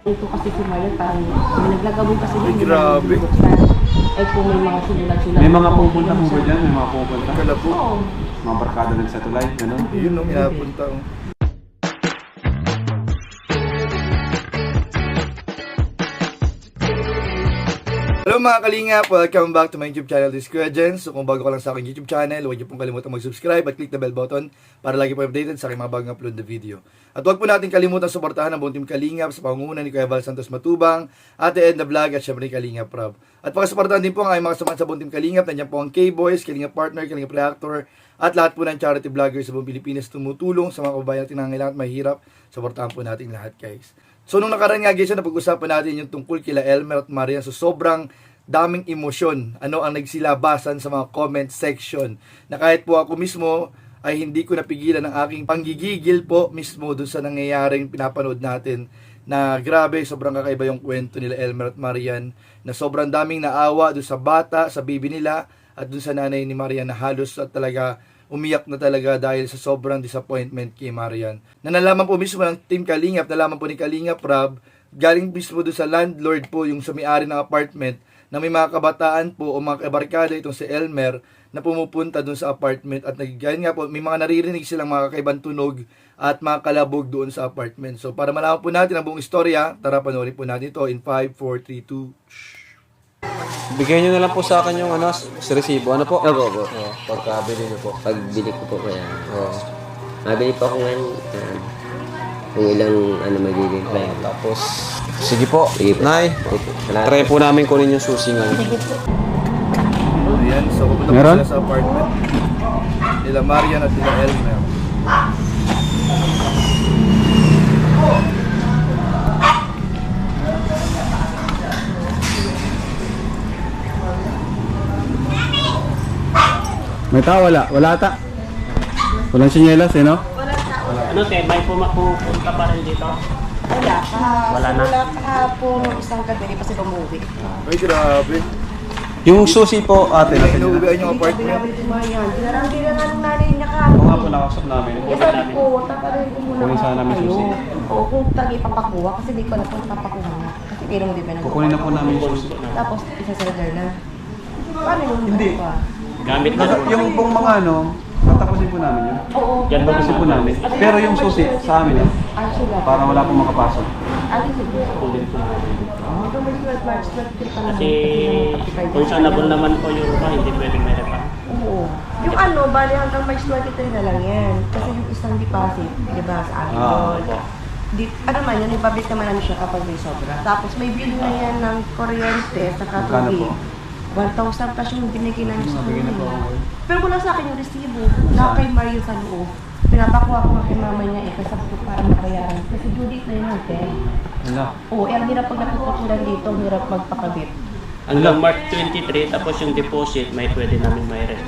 Ito kasi si Marian, parang may naglagabong kasi Ay, grabe. Ay kung may mga sinulat-sulat. May mga pupunta po ba dyan? May mga pupunta? Kala po. Oo. Mga barkada nagsatulay, gano'n? Yun ang inapunta ko. Hello mga kalingap! Welcome back to my YouTube channel, this Jens. So kung bago ka lang sa aking YouTube channel, huwag niyo pong kalimutan mag-subscribe at click the bell button para lagi po updated sa aking mga bagong upload na video. At huwag po natin kalimutan suportahan ang buong team Kalingap sa pangunguna ni Kuya Val Santos Matubang, Ate Edna Vlog at syempre ni Kalingap Rob. At pakasuportahan din po ang aking mga samahan sa buong team Kalingap. Nandiyan po ang K-Boys, Kalingap Partner, Kalingap Reactor, at lahat po ng charity vloggers sa buong Pilipinas tumutulong sa mga kababayan natin na at mahirap. Suportahan po natin lahat guys. So nung nakaraan nga guys, napag-usapan natin yung tungkol kila Elmer at Marian. So sobrang daming emosyon. Ano ang nagsilabasan sa mga comment section. Na kahit po ako mismo ay hindi ko napigilan ang aking panggigigil po mismo dun sa nangyayaring pinapanood natin na grabe, sobrang kakaiba yung kwento nila Elmer at Marian na sobrang daming naawa dun sa bata, sa bibi nila at dun sa nanay ni Marian na halos at talaga umiyak na talaga dahil sa sobrang disappointment kay Marian. Na nalaman po mismo ng Team Kalingap, nalaman po ni Kalingap Rob, galing mismo doon sa landlord po, yung sumiari ng apartment, na may mga kabataan po o mga kabarkada itong si Elmer na pumupunta doon sa apartment at naggayon nga po, may mga naririnig silang mga kakaibang tunog at mga kalabog doon sa apartment. So para malaman po natin ang buong istorya, tara panoorin po natin ito in 5, 4, 3, 2, Bigyan nyo na lang po sa akin yung ano, si resibo. Ano po? Opo, opo. Oh, pagkabili nyo po. Pagbili ko po kaya. Oh. Nabili pa ako ngayon. ah, kung ilang ano magiging kaya. Tapos, sige po. Sige po. Nay, Opo, salamat. try po namin kunin yung susi ngayon. Ayan, so pupunta po Meron? sila sa apartment. Nila Marian at nila Elmer. May tao, wala. Wala ata. Walang sinyelas, eh, no? Ano te, may pumapunta pa rin dito? Wala ka. Wala na. Wala ka po nung isang gabi, kasi bumuwi. Ay, grabe. Yung susi po, ate, Ay, natin yun. inuubian yung Hindi ka apartment. pinabili si Marian. Dinarang din nga ng nanay niya ka. Oo nga po, nakasap namin. Kaya sabi ko, tatarin ko muna Kunin sana namin susi. Oo, kung tagi papakuha, kasi di ko na po papakuha. Kasi hindi mo di ba nag- Kukunin na po namin yung susi. Tapos, isa sa na. Paano yung Hindi. ano pa? Gamit na Nasa- Yung pong mga ano, tatapusin po namin yun. Oo. Yan ba Tatapusin po namin. Pero yung susi, sa amin yun. Ah, sila. Para wala pong makapasok. Ah, sige. Hanggang may March 23 pa naman. Kasi conscionable naman po yung iba, hindi pwedeng may repa. Oo. Yung ano, bali hanggang March 23 na lang yan. Kasi yung isang deposit, di ba, sa akin Ah, yun. opo. Di, ano man yun, ipabit naman namin siya kapag may sobra. Tapos may bill na yan ng kuryente sa Magkano po? tubig. 1,000 plus yung binigay namin sa po kanila. Pero wala sa akin yung resibo. Wala kay Mario sa loob. Pinapakuha ko nga kay mama niya eh, kasi ko para mabayaran. Kasi due date na yun natin. Wala. Oo, eh, ang hirap pag napuputulan dito, ang hirap magpakabit. Hanggang March 23, tapos yung deposit, may pwede namin may rep.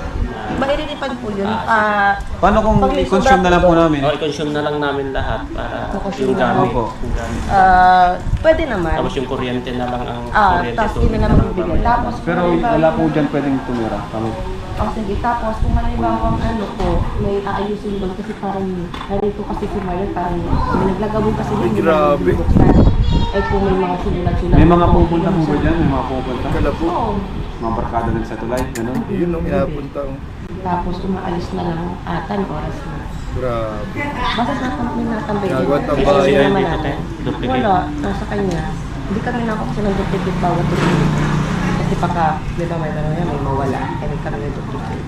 Iba iriripan po yun. Ah, Paano kung Pag may i-consume na lang po namin? O, i-consume na lang namin lahat para Kukonsume yung na lang. gamit. Opo. Yung gamit. ah, pwede naman. Tapos yung kuryente na lang ang Ah, kuryente. tapos yun na lang bibigyan. Tapos, Pero halimbawa- wala po dyan pwedeng tumira. Kami. Oh, sige. Tapos, kung halimbawa ano po, may aayusin doon kasi parang, narito kasi si Mario, parang may naglagabong kasi Ay, hindi grabe. Ay kung may mga sinulat-sulat. May mga pupunta po ba dyan? May mga pupunta? Kala po. Oo. Mga barkada nagsatulay, gano'n? Yun ang inapunta ko. Tapos umaalis na lang atan oras na. Grabe. Basta sa may natambay din. Gagawa ng naman Dito, te. Duplicate. Wala, nasa kanya. Hindi kami nakako kasi ng duplicate bawat duplicate. Kasi pagka, di ba may gano'n yan, may mawala. Kaya kami ng duplicate.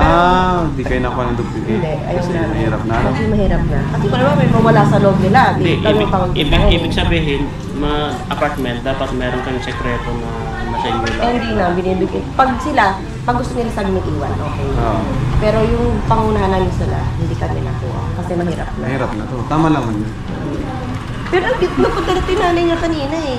Ah, di kayo nakuha ng duplicate. Hindi, ayaw Kasi na. mahirap na. Kasi mahirap na. Kasi kung naman may mawala sa loob nila, Hindi, ibig, ibig, ibig sabihin, mga apartment, dapat meron kang sekreto na nasa inyo Eh, lang. hindi na, binibigay. Pag sila, pag gusto nila sa amin iwan, okay. Oo. Pero yung pangunahan namin sila, hindi kami nakuha. Kasi mahirap na. Mahirap na to. Tama naman yun. Pero ang cute na punta na tinanay niya kanina eh.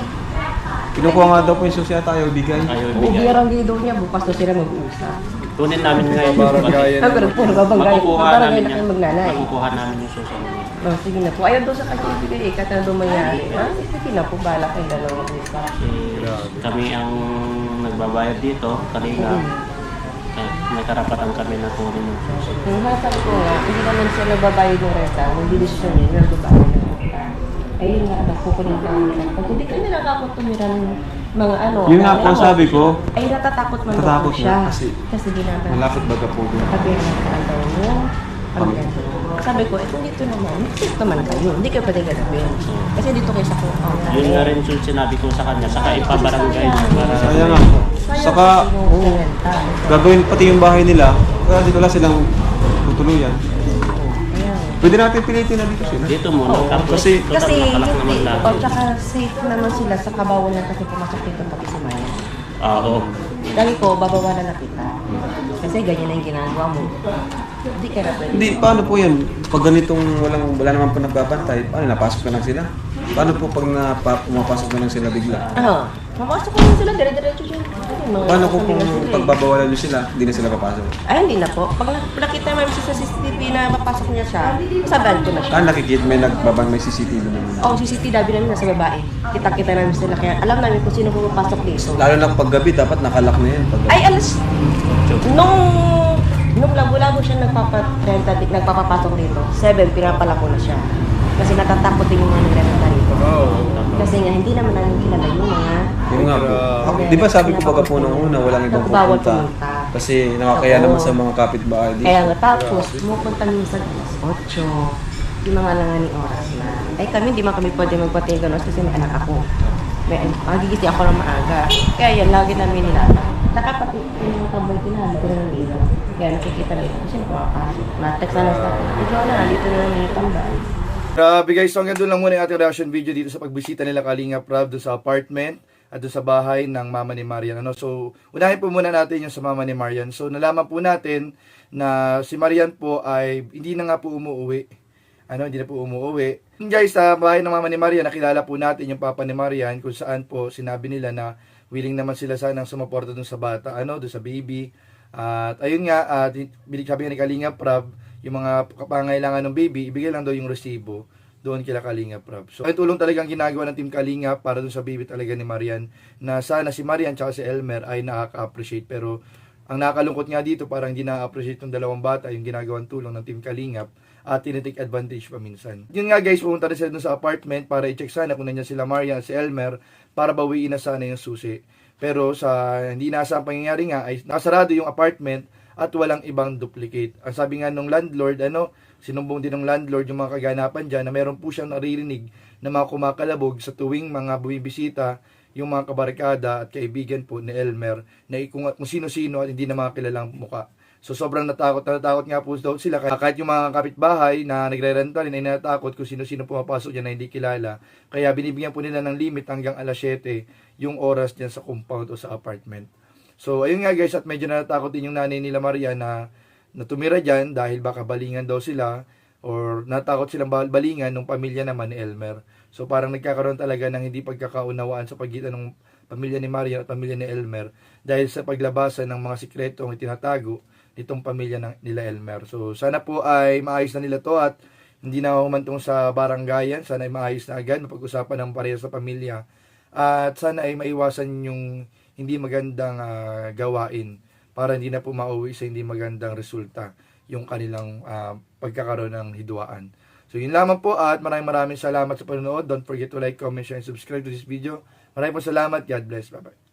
Kinukuha nga daw po yung susi at ayaw bigay. Ayaw Ubi ibigay. ang daw niya, bukas na sila mag-uusap. Kunin namin ngayon. Parang gaya Ah, pero na. puro babangay. Makukuha namin na yan. kayo magnanay. Makukuha namin yung susunod. Oh, sige na po. Ayaw daw sa kanya ibigay eh, kahit na daw mangyari. Ah, sige na po, bala kayo dalawa mag-uusap. Kasi kami ang nagbabayad dito, kanina. Kaya may karapatan kami na kunin yung susunod. Yung sabi ko nga, hindi naman siya nagbabayad ng renta. Hindi desisyon niya, nagbabayad ng renta. Ayun nga, nagpupunin pa kami ng pag hindi kami nakakot tumira ng mga ano. Yun nga po lamok. sabi ko, Ay, natatakot man Natatakot siya. kasi Kasi ginagawa. malapit baga po doon. Sabi nga nagkaan daw mo. Ang. Sabi ko, eh kung dito naman, safe naman kayo. Hindi kayo pwede gagawin. Kasi dito kayo sa compound namin. Yun nga rin yung sinabi ko sa kanya, saka ipabarangay Kaya nga. Sayang Saka, kasi renta. gagawin pati yung bahay nila, dito wala silang tutuluyan. Pwede natin pilitin na dito sila. dito muna. Oo. Tapos, Kasi- total Kasi nakalak naman hindi, lahat. o tsaka safe naman sila sa kabawan lang kasi pumasok dito pati si Maya. Ah, Oo. Dahil ko, babawalan na kita. Kasi ganyan na yung ginagawa mo. Hindi ka na pwede. Hindi, paano po yan? Pag ganitong walang, wala naman po nagbabantay, paano, napasok na lang sila? Paano po pag napa, pumapasok na lang sila bigla? Oo. Mamasok ko lang sila, dire-diretso mga Paano ko kung na pagbabawalan nyo sila, hindi na sila papasok? Ay, hindi na po. Pag nak- nakita siya sa CCTV na mapasok niya siya, sabihan ko na siya. Ah, nakikita, may nagbabang, may CCTV naman. Oo, oh, CCTV namin nasa babae. Kita-kita namin sila. Kaya alam namin kung sino pumapasok dito. Lalo na pag gabi, dapat nakalak na yan. Pag Ay, alas... Nung... Nung labo-labo siya nagpapatrenta, nagpapapasok dito, 7, pinapala ko na siya. Kasi natatakot din yung mga nagre-renta rito. Kasi nga, hindi naman namin kilala yung mga... Yung nga po. Di ba sabi ko baga po nung una, walang ibang Bawal pupunta. pumunta. Kasi nakakaya Oo. naman sa mga kapitbahay dito. Kaya nga, tapos, pumupunta minsan alas 8, yung mga langaning oras na. Ay kami, hindi man kami pwede magpatingin ganun kasi may anak ako. May, magigising ako ng maaga. Kaya yan, lagi namin nila. Nakapati, yung mga tambay ko na, na ng ilaw. Kaya nakikita nila, kasi pumapasok. Na-text na lang sa akin, ikaw na, dito na lang yung tambay. Grabe guys, so hanggang doon lang muna yung ating reaction video dito sa pagbisita nila Kalinga Prab doon sa apartment at doon sa bahay ng mama ni Marian. Ano? So, unahin po muna natin yung sa mama ni Marian. So, nalaman po natin na si Marian po ay hindi na nga po umuwi. Ano, hindi na po umuwi. Guys, sa bahay ng mama ni Marian, nakilala po natin yung papa ni Marian kung saan po sinabi nila na willing naman sila sanang sumuporta doon sa bata, ano, doon sa baby. At ayun nga, at sabi nga ni Kalinga Prab, yung mga kapangailangan ng baby, ibigay lang daw yung resibo doon kila Kalinga Prab. So, ay tulong talagang ginagawa ng Team Kalinga para doon sa baby talaga ni Marian na sana si Marian tsaka si Elmer ay nakaka-appreciate pero ang nakakalungkot nga dito parang hindi na-appreciate ng dalawang bata yung ginagawang tulong ng Team Kalingap at tinitake advantage pa minsan. Yun nga guys, pumunta rin sila dun sa apartment para i-check sana kung nandiyan sila Marian at si Elmer para bawiin na sana yung susi. Pero sa hindi nasang pangyayari nga ay nakasarado yung apartment at walang ibang duplicate. Ang sabi nga nung landlord, ano, sinumbong din ng landlord yung mga kaganapan dyan na meron po siyang naririnig na mga kumakalabog sa tuwing mga bumibisita yung mga kabarkada at kaibigan po ni Elmer na kung, kung sino-sino at hindi na mga kilalang muka. So sobrang natakot na natakot nga po daw sila kahit yung mga kapitbahay na nagre-renta rin ay natakot kung sino-sino pumapasok dyan na hindi kilala. Kaya binibigyan po nila ng limit hanggang alas 7 yung oras dyan sa compound o sa apartment. So ayun nga guys at medyo natakot din yung nanay nila Maria na, na tumira dyan dahil baka balingan daw sila or natakot silang bal- balingan ng pamilya naman ni Elmer. So parang nagkakaroon talaga ng hindi pagkakaunawaan sa pagitan ng pamilya ni Maria at pamilya ni Elmer dahil sa paglabasan ng mga sikretong itinatago nitong pamilya ng, nila Elmer. So sana po ay maayos na nila to at hindi na humantong sa baranggayan. Sana ay maayos na agad, mapag-usapan ng pareha sa pamilya. At sana ay maiwasan yung hindi magandang ah, gawain para hindi na po mauwi sa hindi magandang resulta yung kanilang ah, pagkakaroon ng hidwaan. So yun lamang po at maraming maraming salamat sa panonood. Don't forget to like, comment, share, and subscribe to this video. Maraming po salamat. God bless. Bye-bye.